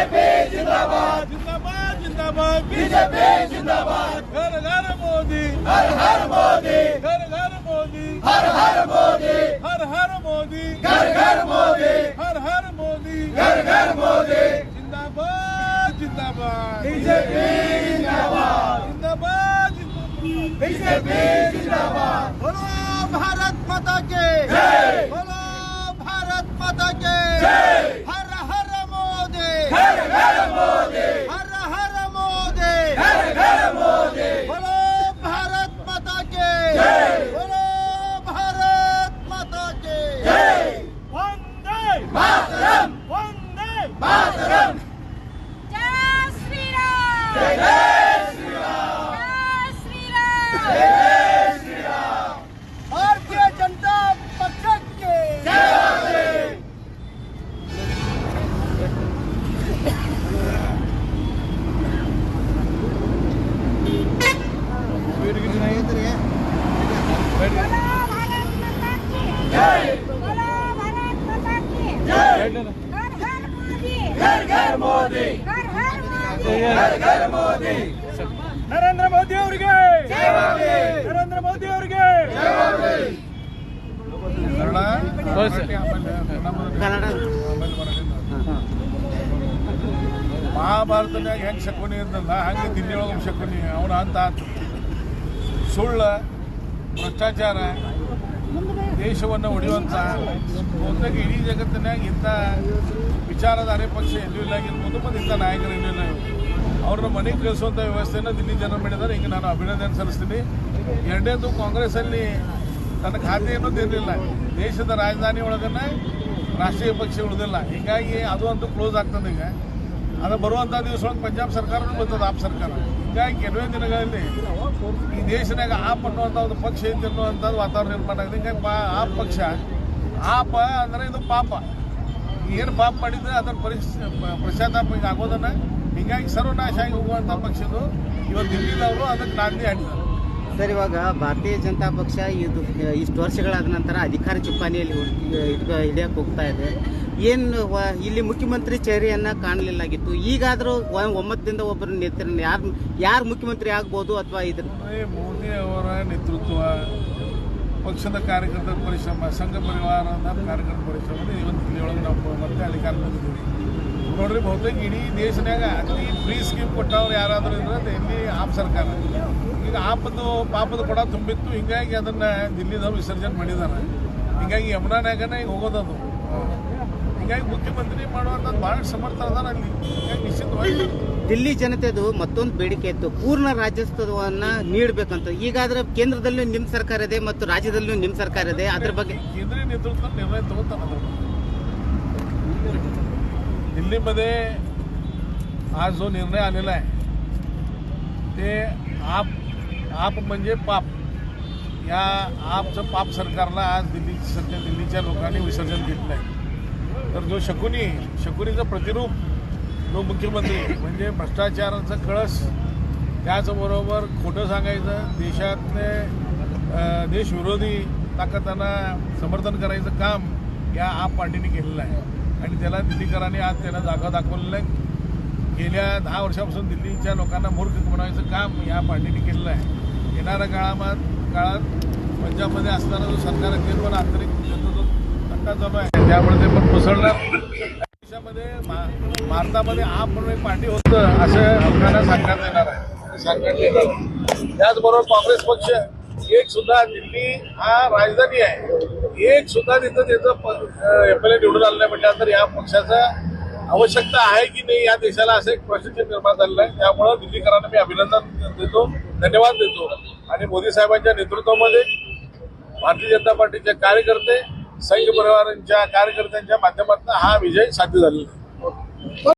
BJP जिंदाबाद जिंदाबाद जिंदाबाद बीजेपी जिंदाबाद घर घर मोदी हर हर मोदी घर घर मोदी हर हर मोदी हर हर मोदी घर घर मोदी हर हर मोदी घर घर मोदी जिंदाबाद जिंदाबाद बीजेपी जिंदाबाद जिंदाबाद जिंदाबाद बीजेपी जिंदाबाद बोलो भारत माता के जय बोलो भारत माता के घर घर मोदी हर हर मोदी घर घर मोदी ನರೇಂದ್ರ ಮೋದಿ ಅವರಿಗೆ ಜೈ ಮೋದಿ ನರೇಂದ್ರ ಮೋದಿ ಅವರಿಗೆ ಜೈ ಮೋದಿ ಮಹಾಭಾರತನ್ಯಾಗ ಹೆಂಗ್ ಶಕುನಿ ಇದ್ದಲ್ಲ ಹಂಗೆ ದಿಲ್ಲಿ ಒಳಗೆ ಶಕುನಿ ಅವನ ಅಂತ ಆತು ಸುಳ್ಳ ಭ್ರಷ್ಟಾಚಾರ ದೇಶವನ್ನು ಒಡೆಯುವಂತ ಬಹುತೇಕ ಇಡೀ ಜಗತ್ತಿನಾಗ ಇಂಥ ವಿಚಾರಧಾರೆ ಪಕ್ಷ ಎಲ್ಲೂ ಇಲ್ಲ. ಆಗಿರ್ಬೋದು ಮತ್ತು ಇಂಥ ನಾಯಕರು ಎಲ್ಲೂ ಇಲ್ಲ. ಅವ್ರನ್ನ ಮನೆಗೆ ಕಳಿಸುವಂಥ ವ್ಯವಸ್ಥೆಯನ್ನು ದಿಲ್ಲಿ ಜನ ಮಾಡಿದ್ದಾರೆ. ಹಿಂಗೆ ನಾನು ಅಭಿನಂದನೆ ಸಲ್ಲಿಸ್ತೀನಿ. ಎರಡನೇದು ಕಾಂಗ್ರೆಸ್ಸಲ್ಲಿ ತನ್ನ ಖಾತೆಯನ್ನು ತೆರಲಿಲ್ಲ ದೇಶದ ರಾಜಧಾನಿ ಒಳಗನ್ನೇ ರಾಷ್ಟ್ರೀಯ ಪಕ್ಷ ಉಳಿದಿಲ್ಲ. ಹೀಗಾಗಿ ಅದು ಅಂತೂ ಕ್ಲೋಸ್ ಆಗ್ತದೆ ಈಗ. ಅದು ಬರುವಂಥ ದಿವಸ ಪಂಜಾಬ್ ಸರ್ಕಾರನೂ ಬರ್ತದೆ, ಆಪ್ ಸರ್ಕಾರ. ಹೀಗಾಗಿ ಕೆಲವೇ ದಿನಗಳಲ್ಲಿ ಈ ದೇಶದಾಗ ಆಪ್ ಅನ್ನುವಂಥ ಒಂದು ಪಕ್ಷ ಐತಿ ಅನ್ನುವಂಥದ್ದು ವಾತಾವರಣ ನಿರ್ಮಾಣ ಆಗಿದೆ. ಹಿಂಗಾಗಿ ಪಾ ಆಪ್ ಪಕ್ಷ, ಆಪ ಅಂದರೆ ಇದು ಪಾಪ. ಏನು ಪಾಪ ಮಾಡಿದ್ರೆ ಅದರ ಪರಿಶ್ ಪ್ರಶಾತಾಪ ಈಗ ಹಿಂಗಾಗಿ ಹೀಗಾಗಿ ಸರ್ವನಾಶ ಆಗಿ ಹೋಗುವಂಥ ಪಕ್ಷದು ಇವತ್ತು ದಿಲ್ಲಿದವರು ಅದಕ್ಕೆ ನಾಂದಿ ಹಾಡಿದ್ದಾರೆ. ಸರ್, ಇವಾಗ ಭಾರತೀಯ ಜನತಾ ಪಕ್ಷ ಇದು ಇಷ್ಟು ವರ್ಷಗಳಾದ ನಂತರ ಅಧಿಕಾರ ಚುಕ್ಕಾಣಿಯಲ್ಲಿ ಇಟ್ಕ ಹಿಡಿಯಕ್ಕೆ ಹೋಗ್ತಾ ಇದೆ. ಏನು ಇಲ್ಲಿ ಮುಖ್ಯಮಂತ್ರಿ ಚೇರಿಯನ್ನ ಕಾಣಲಿಲ್ಲಾಗಿತ್ತು. ಈಗಾದರೂ ಒಮ್ಮತದಿಂದ ಒಬ್ಬರು ನೇತೃ ಯಾರು ಯಾರು ಮುಖ್ಯಮಂತ್ರಿ ಆಗ್ಬೋದು ಅಥವಾ ಇದ್ರ ಮೋದಿ ಅವರ ನೇತೃತ್ವ ಪಕ್ಷದ ಕಾರ್ಯಕರ್ತರ ಪರಿಶ್ರಮ, ಸಂಘ ಪರಿವಾರದ ಕಾರ್ಯಕರ್ತರ ಪರಿಶ್ರಮ ಇವತ್ತು ದಿಲ್ಲಿಯೊಳಗೆ ನಾವು ಮತ್ತೆ ಅಧಿಕಾರ ನೋಡ್ರಿ, ಬಹುತೇಕ ಇಡೀ ದೇಶನಾಗ ಅತಿ ಫ್ರೀ ಸ್ಕೀಮ್ ಕೊಟ್ಟವ್ರು ಯಾರಾದರೂ ಇದ್ರೆ ಇಲ್ಲಿ ಆಪ್ ಸರ್ಕಾರ. ಈಗ ಆಪದ ಪಾಪದ ಕೊಡ ತುಂಬಿತ್ತು. ಹಿಂಗಾಗಿ ಅದನ್ನ ದಿಲ್ಲಿದವ್ರು ವಿಸರ್ಜನೆ ಮಾಡಿದ್ದಾರೆ. ಹಿಂಗಾಗಿ ಯಮುನಾನಾಗನ ಈಗ ಹೋಗೋದದು. ಹಿಂಗಾಗಿ ಮುಖ್ಯಮಂತ್ರಿ ಮಾಡುವಂಥದ್ದು ಭಾಳ ಸಮರ್ಥ ಅದಾರ ಅಲ್ಲಿ ಹಿಂಗಾಗಿ ನಿಶ್ಚಿತವಾಗಿ ದಿಲ್ಲಿ ಜನತೆದು ಮತ್ತೊಂದು ಬೇಡಿಕೆ ಇತ್ತು ಪೂರ್ಣ ರಾಜ್ಯತ್ವವನ್ನ ನೀಡಬೇಕಂತ ಈಗಾದ್ರೆ ಕೇಂದ್ರದಲ್ಲೂ ನಿಮ್ಮ ಸರ್ಕಾರ ಇದೆ ಮತ್ತು ರಾಜ್ಯದಲ್ಲೂ ನಿಮ್ಮ ಸರ್ಕಾರ ಇದೆ ಅದ್ರ ಬಗ್ಗೆ केंद्रीय नेतृत्व निर्णय तोगताना दिल्लीमध्ये आज जो निर्णय आलेला आहे ते आप आप म्हणजे पाप या आपचं पाप सरकारला आज दिल्ली सध्या दिल्लीच्या लोकांनी विसर्जन केलेलं आहे तर जो शकुनी शकुनीचं प्रतिरूप जो मुख्यमंत्री म्हणजे भ्रष्टाचाराचा कळस त्याचबरोबर खोटं सांगायचं देशातले देशविरोधी ताकदांना समर्थन करायचं काम या आप पार्टीने केलेलं आहे. आणि त्याला दिल्लीकरांनी आज त्याला जागा दाखवलेलं आहे. गेल्या दहा वर्षापासून दिल्लीच्या लोकांना मूर्ख बनवायचं काम या पार्टीने केलेलं आहे. येणाऱ्या काळात काळात पंजाबमध्ये असताना जो सरकार असेल पण आंतरिक त्याचा जो तंटा चालू आहे. त्यामुळे ते पण कोसळणार. देशामध्ये भारतामध्ये आप म्हणून एक पार्टी होतं असं लोकांना सांगण्यात येणार आहे. सांगण्यात येणार त्याचबरोबर काँग्रेस पक्ष एक सुद्धा दिल्ली हा राजधानी आहे. एक सुद्धा तिथं त्याचं एफ एल ए निवडून आलं नाही म्हटल्यानंतर या पक्षाचा आवश्यकता आहे की नाही या देशाला असं एक प्रश्नचिन्ह निर्माण झालेलं आहे. त्यामुळं दिल्लीकरांना मी अभिनंदन देतो धन्यवाद देतो. आणि मोदी साहेबांच्या नेतृत्वामध्ये भारतीय जनता पार्टीचे कार्यकर्ते संघ परिवारांच्या कार्यकर्त्यांच्या माध्यमातून हा विजय साध्य झालेला आहे.